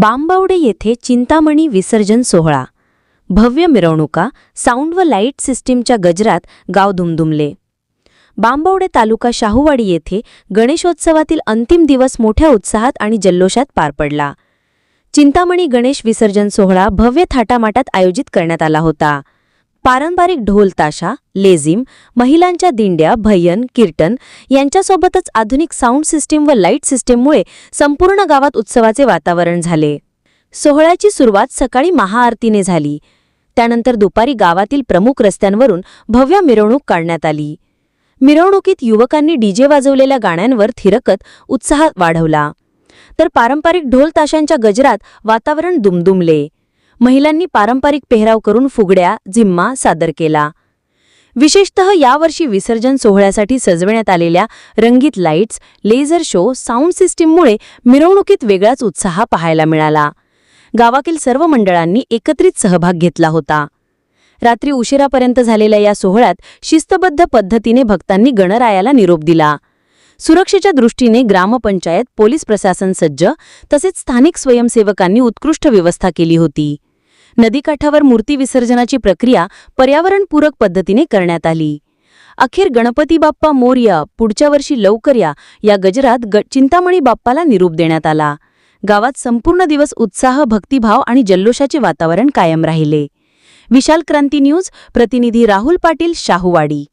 बांबावडे येथे चिंतामणी विसर्जन सोहळा. भव्य मिरवणुका साऊंड व लाइट सिस्टीमच्या गजरात गाव दुमदुमले. बांबवडे तालुका शाहूवाडी येथे गणेशोत्सवातील अंतिम दिवस मोठ्या उत्साहात आणि जल्लोषात पार पडला. चिंतामणी गणेश विसर्जन सोहळा भव्य थाटामाटात आयोजित करण्यात आला होता. पारंपरिक ढोल ताशा लेझिम महिलांच्या दिंड्या भय्यन कीर्तन यांच्यासोबतच आधुनिक साऊंड सिस्टीम व लाइट सिस्टीममुळे संपूर्ण गावात उत्सवाचे वातावरण झाले. सोहळ्याची सुरुवात सकाळी महाआरतीने झाली. त्यानंतर दुपारी गावातील प्रमुख रस्त्यांवरून भव्य मिरवणूक काढण्यात आली. मिरवणुकीत युवकांनी डीजे वाजवलेल्या गाण्यांवर थिरकत उत्साह वाढवला. तर पारंपरिक ढोल ताशांच्या गजरात वातावरण दुमदुमले. महिलांनी पारंपरिक पेहराव करून फुगड्या झिम्मा सादर केला. विशेषतः यावर्षी विसर्जन सोहळ्यासाठी सजवण्यात आलेल्या रंगीत लाईट्स लेझर शो साऊंड सिस्टीममुळे मिरवणुकीत वेगळाच उत्साह पाहायला मिळाला. गावातील सर्व मंडळांनी एकत्रित सहभाग घेतला होता. रात्री उशिरापर्यंत झालेल्या या सोहळ्यात शिस्तबद्ध पद्धतीने भक्तांनी गणरायाला निरोप दिला. सुरक्षेच्या दृष्टीने ग्रामपंचायत पोलीस प्रशासन सज्ज तसेच स्थानिक स्वयंसेवकांनी उत्कृष्ट व्यवस्था केली होती. नदीकाठावर मूर्ती विसर्जनाची प्रक्रिया पर्यावरणपूरक पद्धतीने करण्यात आली. अखेर गणपती बाप्पा मोर्या पुढच्या वर्षी लवकर या या गजरात ग चिंतामणी बाप्पाला निरूप देण्यात आला. गावात संपूर्ण दिवस उत्साह भक्तिभाव आणि जल्लोषाचे वातावरण कायम राहिले. विशाल क्रांती न्यूज प्रतिनिधी राहुल पाटील शाहूवाडी.